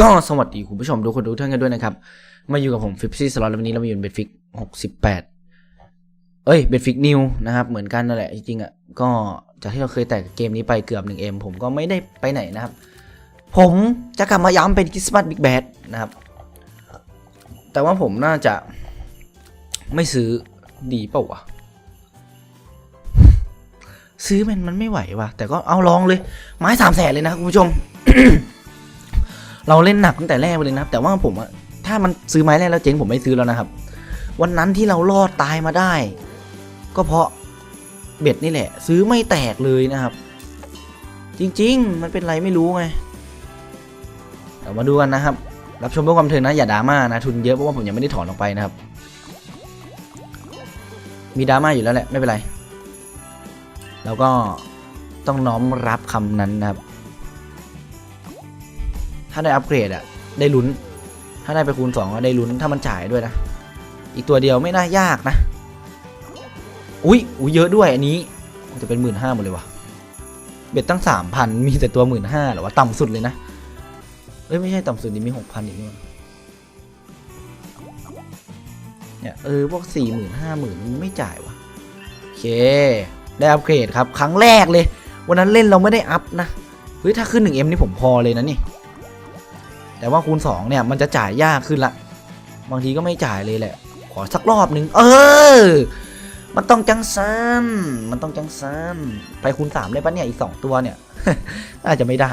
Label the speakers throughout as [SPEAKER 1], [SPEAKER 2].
[SPEAKER 1] ก็สวัสดีคุณผู้ชมทุกคนทุกท่านกันด้วยนะครับ มาอยู่กับผมฟิปซี่สล็อตแล้ววันนี้เรามาอยู่เบนฟิกหกสิบแปดเอ้ยเบนฟิกนิวนะครับ เหมือนกันนั่นแหละจริงๆอะก็จากที่เราเคยแต่เกมนี้ไปเกือบ 1M ผมก็ไม่ได้ไปไหนนะครับ ผมจะกลับมาย้ำเป็นคริสต์มาสบิ๊กแบดนะครับ แต่ว่าผมน่าจะไม่ซื้อดีเปล่าวะซื้อมันมันไม่ไหวว่ะแต่ก็เอาลองเลย ไม้สามแสนเลยนะคุณผู้ชม เราเล่นหนักตั้งแต่แรกไปเลยนะครับ แต่ว่าผมอะถ้ามันซื้อไม้แรกแล้วเจ๊งผมไม่ซื้อแล้วนะครับ วันนั้นที่เรารอดตายมาได้ ก็เพราะเบ็ดนี่แหละ ซื้อไม่แตกเลยนะครับ จริง ๆ มันเป็นไรไม่รู้ไงเดี๋ยวมาดูกันนะครับ รับชมเพื่อความเทิงนะอย่าดราม่านะทุนเยอะเพราะว่าผมยังไม่ได้ถอนออกไปนะครับ มีดราม่าอยู่แล้วแหละไม่เป็นไร แล้วก็ต้องน้อมรับคำนั้นนะครับ ถ้าได้อัปเกรดอะได้ลุ้น ถ้าได้ไปคูณ2ก็ได้ลุ้นถ้ามันจ่ายด้วยนะ อีกตัวเดียวไม่น่ายากนะ อุ้ยอุ้ยเยอะด้วยอันนี้จะเป็นหมื่นห้าหมดเลยวะเบ็ดตั้งสามพันมีแต่ตัวหมื่นห้าหรอวะต่ำสุดเลยนะ เอ้ยไม่ใช่ต่ำสุดนี่มีหกพันอีกนี่เนี่ยเออพวกสี่หมื่นห้าหมื่นไม่จ่ายวะโอเค ได้อัปเกรดครับ ครั้งแรกเลย วันนั้นเล่นเราไม่ได้อัพนะเฮ้ยถ้าขึ้น 1M นี่ผมพอเลยนะนี่ แต่ว่าคูณ2เนี่ยมันจะจ่ายยากขึ้นละ บางทีก็ไม่จ่ายเลยแหละ ขอสักรอบหนึ่งเออ มันต้องจังซันมันต้องจังซันไปคูณ3ได้ปะเนี่ยอีก 2 ตัวเนี่ยน่าจจะไม่ได้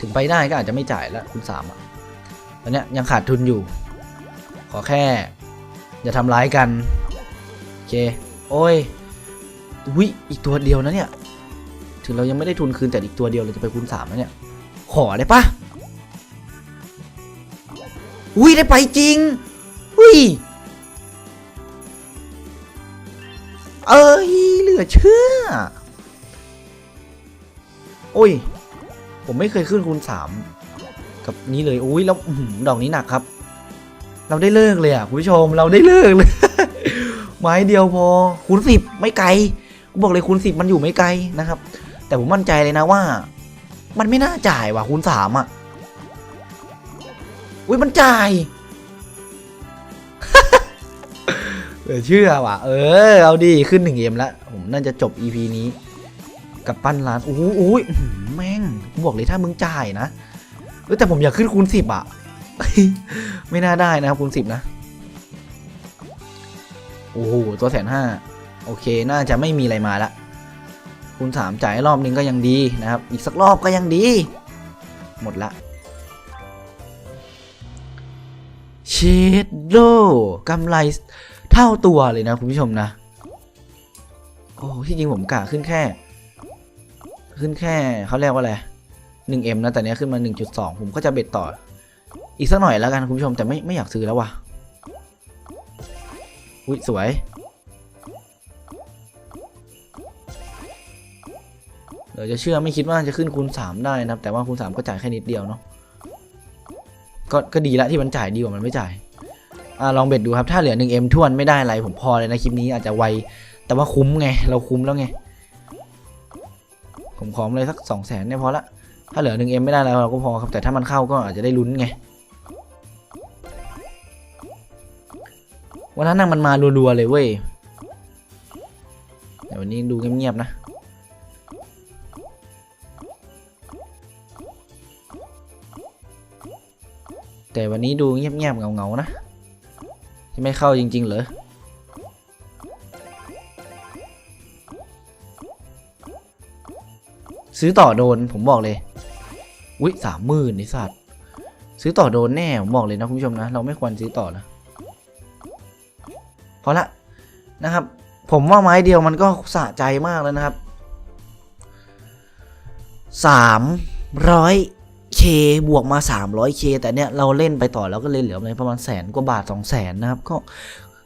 [SPEAKER 1] ถึงไปได้ก็อาจจะไม่จ่ายแล้วคูณ3อะตอนเนี้ยยังขาดทุนอยู่ ขอแค่ อย่าทำร้ายกันโอเค โอ้ยอุ้ยอีกตัวเดียวนะเนี่ย ถึงเรายังไม่ได้ทุนคืนแต่อีกตัวเดียวเราจะไปคูณสามแล้วเนี่ย ขอได้ปะอุ้ยได้ไปจริง อุ้ย เอ้ยเหลือเชื่อ โอ้ย ผมไม่เคยขึ้นคูณสามกับนี้เลย อุ้ยแล้วดอกนี้หนักครับ เราได้เลิกเลยอะคุณผู้ชมเราได้เลิกเลย ไม้เดียวพอคูณสิบไม่ไกลบอกเลยคูณสิบมันอยู่ไม่ไกลนะครับ แต่ผมมั่นใจเลยนะว่า มันไม่น่าจ่ายว่ะคูณสามอะ อุ้ยมันจ่ายเออเชื่อว่ะ เออ เอาดีขึ้นหนึ่งเอ็มแล้ว ผมน่าจะจบ EP นี้กับปั้นร้านโอ้โหอุ้ยแม่งบอกเลยถ้ามึงจ่ายนะเออแต่ผมอยากขึ้นคูณสิบอะ ไม่น่าได้นะครับคูณสิบนะ โอ้โห ตัวแสนห้า โอเค น่าจะไม่มีอะไรมาละ คูณสามจ่ายรอบนึงก็ยังดีนะครับ อีกสักรอบก็ยังดี หมดละเชดโดกำไรเท่าตัวเลยนะคุณผู้ชมนะ โอ้ที่จริงผมกะขึ้นแค่ ขึ้นแค่เขาเรียกว่าอะไรหนึ่งเอ็มนะ แต่เนี้ยขึ้นมาหนึ่งจุดสองผมก็จะเบ็ดต่อ อีกสักหน่อยแล้วกันคุณผู้ชมแต่ไม่ไม่อยากซื้อแล้วว่ะอุ้ยสวย เดี๋ยวจะเชื่อไม่คิดว่าจะขึ้นคูณ 3 ได้นะครับ แต่ว่าคูณ 3 ก็จ่ายแค่นิดเดียวเนาะก็ก็ดีละที่มันจ่ายดีกว่ามันไม่จ่ายอ่าลองเบ็ดดูครับถ้าเหลือ 1M ทวนไม่ได้อะไรผมพอเลยนะคลิปนี้อาจจะไวแต่ว่าคุ้มไง เราคุ้มแล้วไง ผมขอเลยสัก2 0 0แสนเนี่ยพอละถ้าเหลือ 1M ไม่ได้แล้วเราก็พอครับแต่ถ้ามันเข้าก็อาจจะได้ลุ้นไงวันนั้นน่ะมันมารัวๆเลยเว้ยแต่วันนี้ดูเงียบๆนะ แต่วันนี้ดูเงียบๆเงาๆนะ จะไม่เข้าจริง ๆ เหรอ ซื้อต่อโดนผมบอกเลย อุ้ยสามหมื่นไอสัตว์ซื้อต่อโดนแน่ ผมบอกเลยนะคุณผู้ชมนะ เราไม่ควรซื้อต่อนะพอละนะครับ ผมว่าไม้เดียวมันก็สะใจมากแล้วนะครับสามร้อย บวกมา 300K แต่เนี้ยเราเล่นไปต่อแล้วก็เลยเหลือประมาณแสนกว่าบาทสองแสนนะครับก็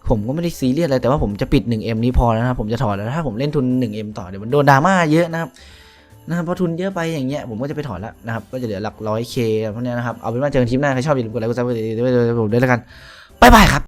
[SPEAKER 1] ผมก็ไม่ได้ซีเรียสอะไรแต่ว่าผมจะปิด 1M นี้พอแล้วนะครับผมจะถอดแล้วถ้าผมเล่นทุน 1M ต่อเดี๋ยวมันโดนดราม่าเยอะนะครับนะครับพอทุนเยอะไปอย่างเงี้ยผมก็จะไปถอดแล้วนะครับก็จะเหลือหลักร้อยเคพวกเนี้ยนะครับเอาเป็นว่าเจอกันทีมหน้าใครชอบอย่าลืมกดไลค์กดซับสไครต์ผมด้วยแล้วกันบ๊ายบายครับ